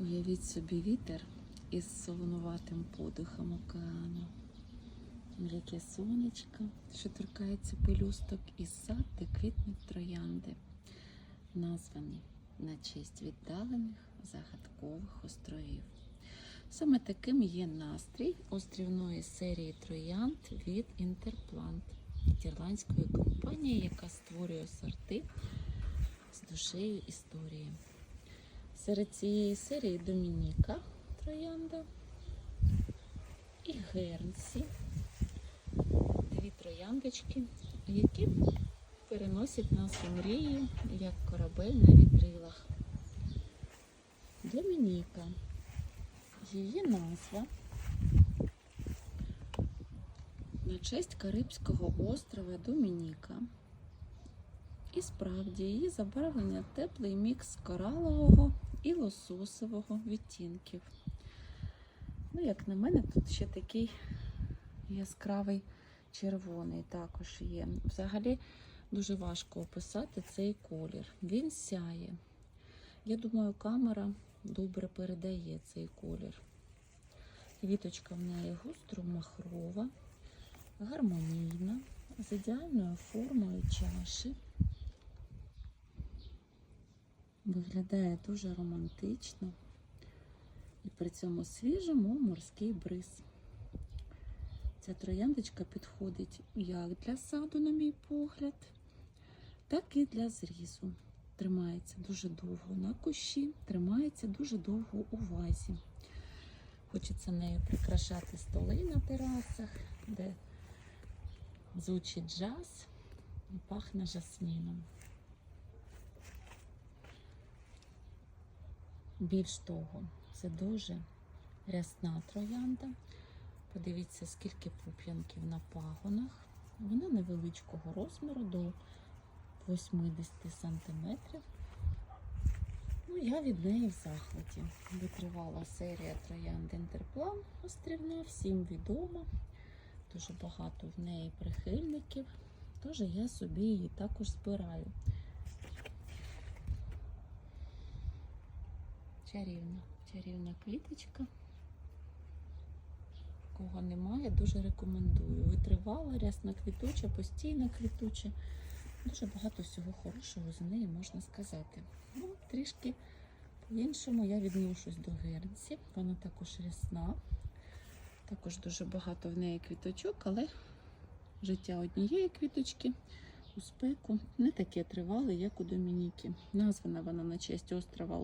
Уявіть собі вітер із солонуватим подихом океану. М'яке сонечко, що торкається пелюсток, і сад, де квітнуть троянди, названі на честь віддалених загадкових островів. Саме таким є настрій острівної серії троянд від Інтерплант нідерландської компанії, яка створює сорти з душею історії. Серед цієї серії Домініка Троянда і Гернсі. Дві трояндочки, які переносять нашу мрію як корабель на вітрилах. Домініка. Її назва на честь Карибського острова Домініка. І справді її забарвлення теплий мікс коралового і лососового відтінків. Ну, як на мене, тут ще такий яскравий червоний також є. Взагалі дуже важко описати цей колір. Він сяє. Я думаю, камера добре передає цей колір. Квіточка в неї густро-махрова, гармонійна, з ідеальною формою чаші. Виглядає дуже романтично і при цьому свіжий, мов морський бриз. Ця трояндочка підходить як для саду, на мій погляд, так і для зрізу. Тримається дуже довго на кущі, тримається дуже довго у вазі. Хочеться нею прикрашати столи на терасах, де звучить джаз і пахне жасміном. Більш того, це дуже рясна троянда. Подивіться, скільки пуп'янків на пагонах. Вона невеличкого розміру до 80 сантиметрів. Ну, я від неї в захваті. Витривала серія троянд Інтерплан острівна, всім відома. Дуже багато в неї прихильників. Тож я собі її також збираю. Чарівна, чарівна квіточка. Кого немає, дуже рекомендую. Витривала, рясна квітуча, постійна квітуча. Дуже багато всього хорошого за неї можна сказати. Ну, трішки по-іншому я відношусь до гернсі. Вона також рясна. Також дуже багато в неї квіточок, але життя однієї квіточки у спеку не таке тривале, як у Домініки. Названа вона на честь острова